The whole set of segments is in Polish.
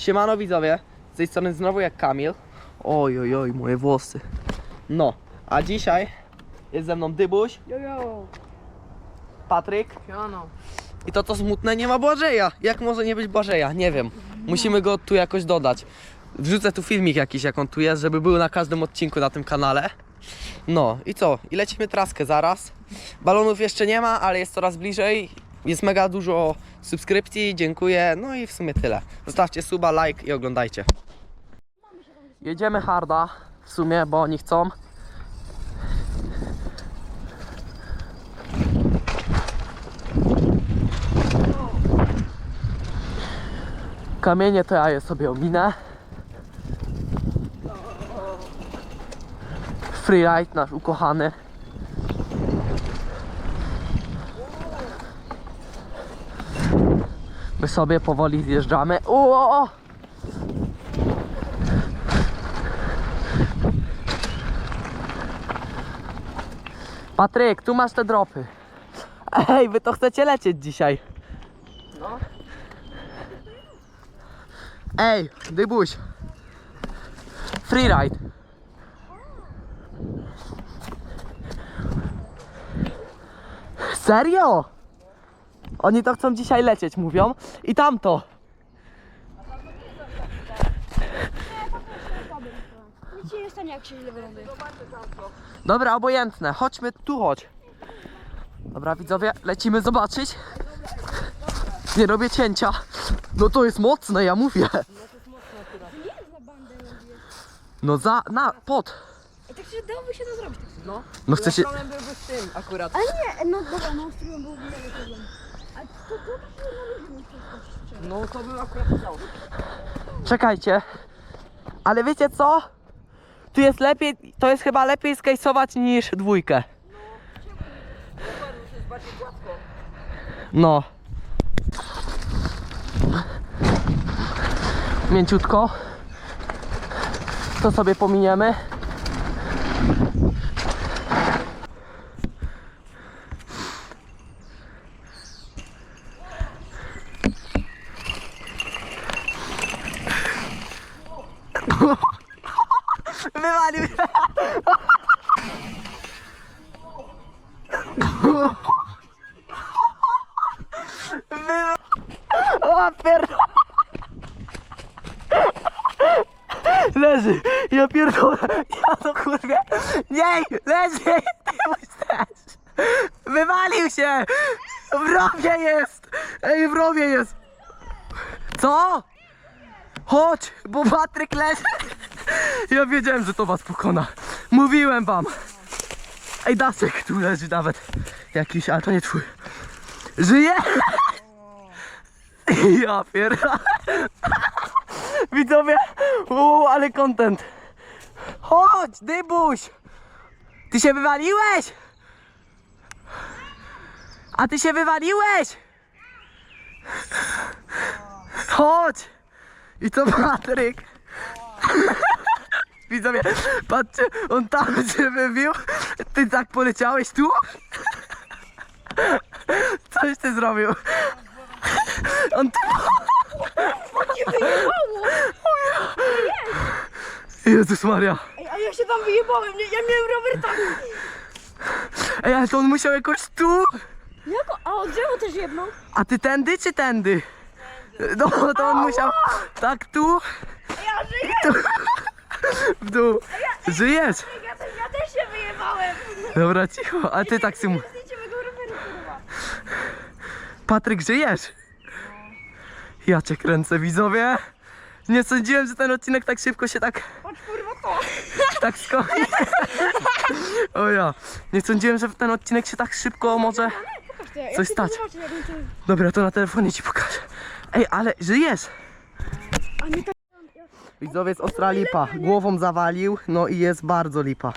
Siemano widzowie, z tej strony znowu jak Kamil. Oj, oj, oj, moje włosy. No, a dzisiaj jest ze mną Dybuś, Jojo. Patryk Siano. i to co smutne, nie ma Błażeja. Jak może nie być Błażeja? Nie wiem. Musimy go tu jakoś dodać. Wrzucę tu filmik jakiś, jak on tu jest, żeby był na każdym odcinku na tym kanale. No i co? I lecimy traskę zaraz. Balonów jeszcze nie ma, ale jest coraz bliżej. Jest mega dużo subskrypcji, dziękuję. No i w sumie tyle. Zostawcie suba, like i oglądajcie. Jedziemy harda w sumie, bo oni chcą. Kamienie to ja je sobie ominę. Freeride nasz ukochany. My sobie powoli zjeżdżamy. O! Patryk, tu masz te dropy. Ej, wy to chcecie lecieć dzisiaj. No. Ej, Dybuś. Freeride. Serio? Oni to chcą dzisiaj lecieć, mówią. I tamto. Nic się nie stanie, jak się źle wyląduje. Dobra, obojętne. Chodźmy tu, chodź. Dobra, widzowie, lecimy zobaczyć. Nie robię cięcia. No to jest mocne, ja mówię. Nie jest na bandę ląduje. No za, na, pod. I tak się dałoby się to zrobić. No, No chcę się... problem byłby z tym akurat. Ale nie, no dobra, no z którym był wiele problem. A to. No to bym akurat chciał. Czekajcie. Ale wiecie co? Tu jest lepiej, to jest chyba lepiej skejsować niż dwójkę. Jest bardziej gładko. No. Mięciutko. To sobie pominiemy. Wywalił się. O pierdol... Leży, ja pierdolę, ja to kurwa, nie, leży, ty. Wywalił się, w jest, ej, w jest. Co? Chodź, bo Patryk leży. Ja wiedziałem, że to was pokona, mówiłem wam. Ej, Daszek tu leży nawet, jakiś, ale to nie twój. Żyje? Ja pierdolę. Widzowie, uuu, ale content. Chodź, Dybuś. Ty się wywaliłeś? A ty się wywaliłeś? Chodź. I to Patryk. Widzowie, patrzcie, on tam się wybił. Ty tak poleciałeś tu? Coś ty zrobił. On tu... Jezus Maria. Ej, a ja się tam wyjebałem, nie, ja miałem rower tam. Ej, ale to on musiał jakoś tu. Jako, a o drzewo też jedną. A ty tędy czy tędy? No, to on musiał tak tu, Ja żyję, tu, w dół. Żyjesz? ja też, ja też się wyjebałem. Dobra, cicho. A ty tak symu. Mego kurwa. Patryk, żyjesz? Ja cię kręcę, widzowie. Nie sądziłem, że ten odcinek tak szybko się tak, Patrz kurwa to. tak skończy. O ja. Nie sądziłem, że ten odcinek się tak szybko może... Coś stać. Dobra, to na telefonie ci pokażę. Ej, ale żyjesz? Widzowie z ostra lipa. Głową zawalił, no i jest bardzo lipa.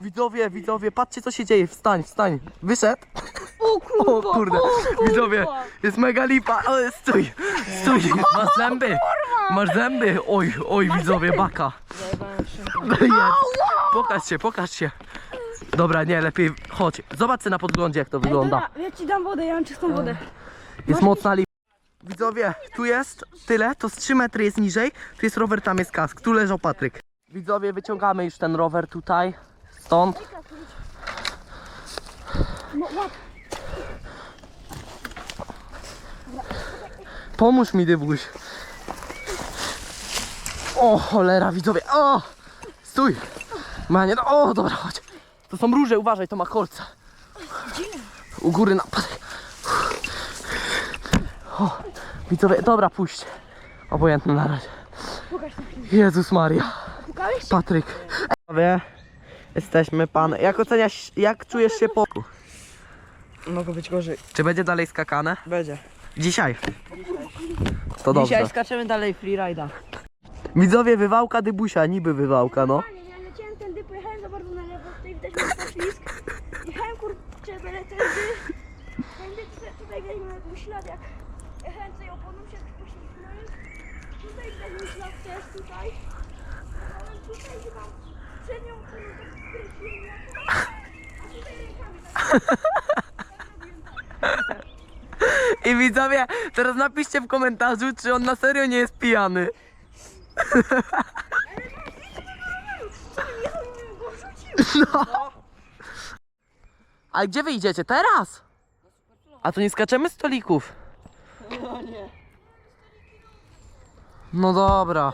Widzowie, widzowie, patrzcie co się dzieje. Wstań, wstań. Wyszedł. O kurwa, O kurde. Widzowie, jest mega lipa. Stój, stój. Masz zęby. Masz zęby. Oj, oj, widzowie, baka. Pokaż się, pokaż się. Dobra, nie, lepiej chodź. Zobacz na podglądzie jak to wygląda. Dobra, ja ci dam wodę, ja mam czystą wodę. Jest mocna lipa. Widzowie, tu jest tyle, to z 3 metry jest niżej, tu jest rower, tam jest kask, tu leżał Patryk. Widzowie, wyciągamy już ten rower tutaj, stąd. No łap. Pomóż mi, Dybuś. O, cholera, widzowie, o! Stój! Manie, no, o, dobra, chodź. To są róże, uważaj, to ma kolce. U góry napad. O, widzowie, dobra, puść. Obojętne na razie. Jezus Maria. Patryk. Panowie, jesteśmy pan. Jak oceniasz, jak czujesz się po... Mogło być gorzej. Czy będzie dalej skakane? Będzie. Dzisiaj. To dobrze. Dzisiaj skaczemy dalej freeride'a. Widzowie, wywałka dybusia, niby wywałka, no. Panie, ja leciałem tędy, pojechałem za bardzo na lewo, tutaj widać mój poślizg. Jechałem kurczę, będę tędy. Tędy tutaj, tutaj widać mój ślad, jak jechałem tutaj oponą się poślizgnąłem. Tutaj widać mój ślad też, tutaj. Jechałem tutaj chyba przednią oponą tak skręciłem, a tutaj rękami tak. I widzowie, teraz napiszcie w komentarzu, czy on na serio nie jest pijany. Wrzucił. A gdzie wy idziecie? Teraz? A to nie skaczemy stolików? No nie. No dobra.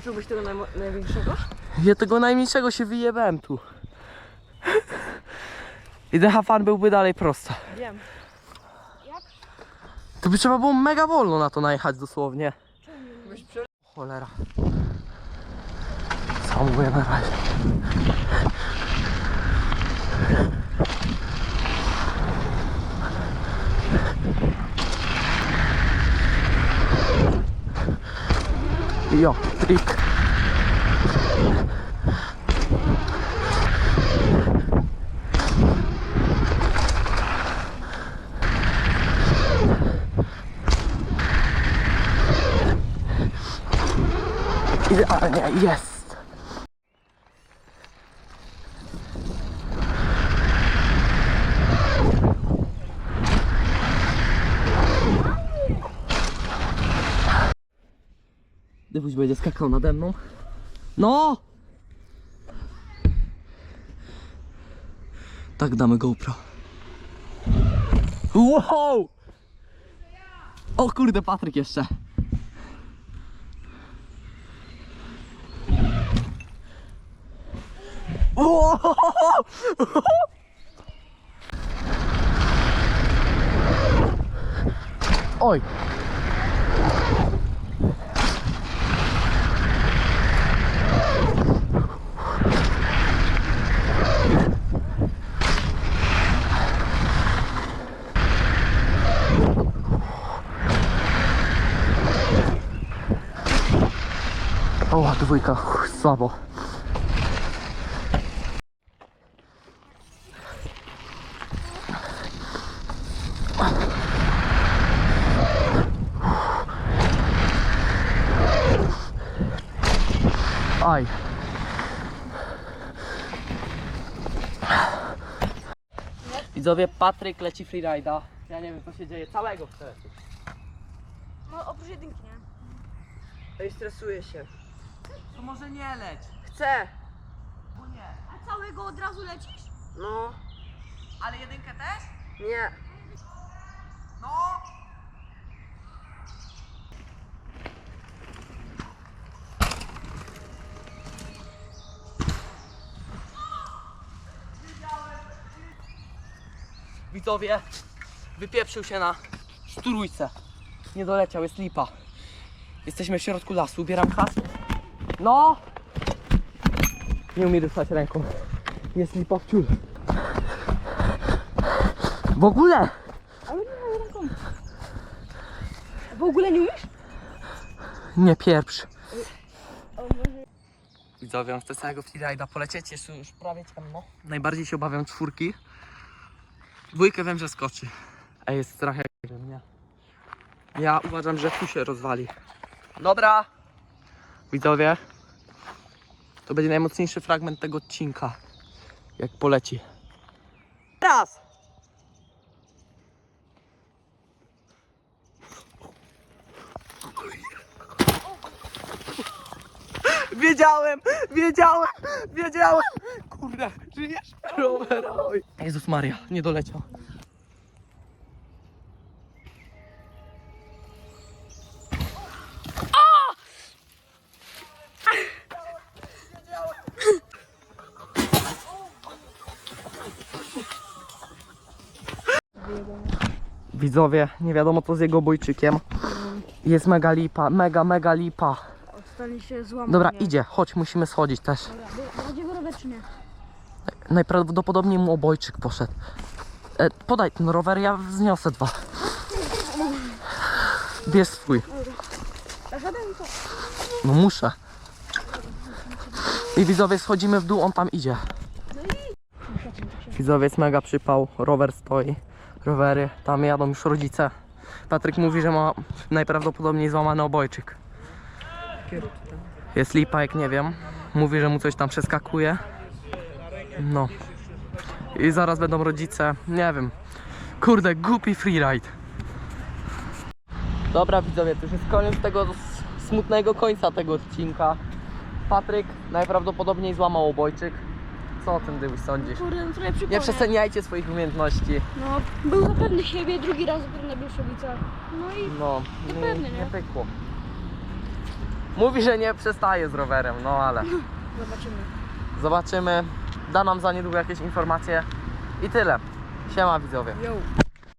A skoczyłbyś tego najmo- największego? Ja tego najmniejszego się wyjebałem tu. I DH-fan byłby dalej prosto. Wiem. To by trzeba było mega wolno na to najechać dosłownie. Prze... Cholera. Co mówię na razie? Йо, трік. Ідеально, єс. Dybuś będzie skakał nade mną. No! Tak damy GoPro. Wow! O kurde, Patryk jeszcze. Wow! Oj! O, dwójka, słabo. Aj. Widzowie, Patryk leci freeride'a. Ja nie wiem co się dzieje, całego chcę. No oprócz jedynki, nie? Ej, stresuję się. To może nie leć. Chcę! A całego od razu lecisz? No. Ale jedynkę też? Nie. No! Widzowie, wypieprzył się na szturujce. Nie doleciał, jest lipa. Jesteśmy w środku lasu, ubieram kask. No! nie umie ruszać ręką. Jest lipa w ciul. W ogóle! Ale nie mam ręką. W ogóle nie umiesz? Nie może... Widzowie, z całego freeride'a polecieć jest już prawie ciemno. Najbardziej się obawiam czwórki. Dwójkę wiem, że skoczy. A jest strach jak mnie. Ja uważam, że tu się rozwali. Dobra. Widzowie. To będzie najmocniejszy fragment tego odcinka. Jak poleci. Raz! Wiedziałem, wiedziałem, wiedziałem. Kurde, żyjesz? Robert, oj. Jezus Maria, nie doleciał. Widzowie, nie wiadomo co z jego bojczykiem. Jest mega lipa, mega, mega lipa. Się złamać. Dobra, idzie, chodź, musimy schodzić też. Będzie go rower czy nie? Najprawdopodobniej mu obojczyk poszedł. E, podaj ten rower, ja zniosę dwa. Bierz swój. No muszę. I widzowie, schodzimy w dół, on tam idzie. Widzowie, jest mega przypał, rower stoi. Rowery, tam jadą już rodzice. Patryk mówi, że ma najprawdopodobniej złamany obojczyk. Jest lipa, jak nie wiem. Mówi, że mu coś tam przeskakuje. No. I zaraz będą rodzice, nie wiem. Kurde, głupi freeride. Dobra widzowie, to już jest koniec tego smutnego końca tego odcinka. Patryk najprawdopodobniej złamał obojczyk. Co o tym Dyłuś sądzisz? Kurde, no trochę Nie przypomnę. przeceniajcie swoich umiejętności. No, był za pewny siebie, drugi raz dopiero na Bielszowicach. No i No, nie, pewnie, nie nie? pykło. Mówi, że nie przestaje z rowerem, no ale zobaczymy. zobaczymy. Da nam za niedługo jakieś informacje. I tyle. Siema widzowie. Yo.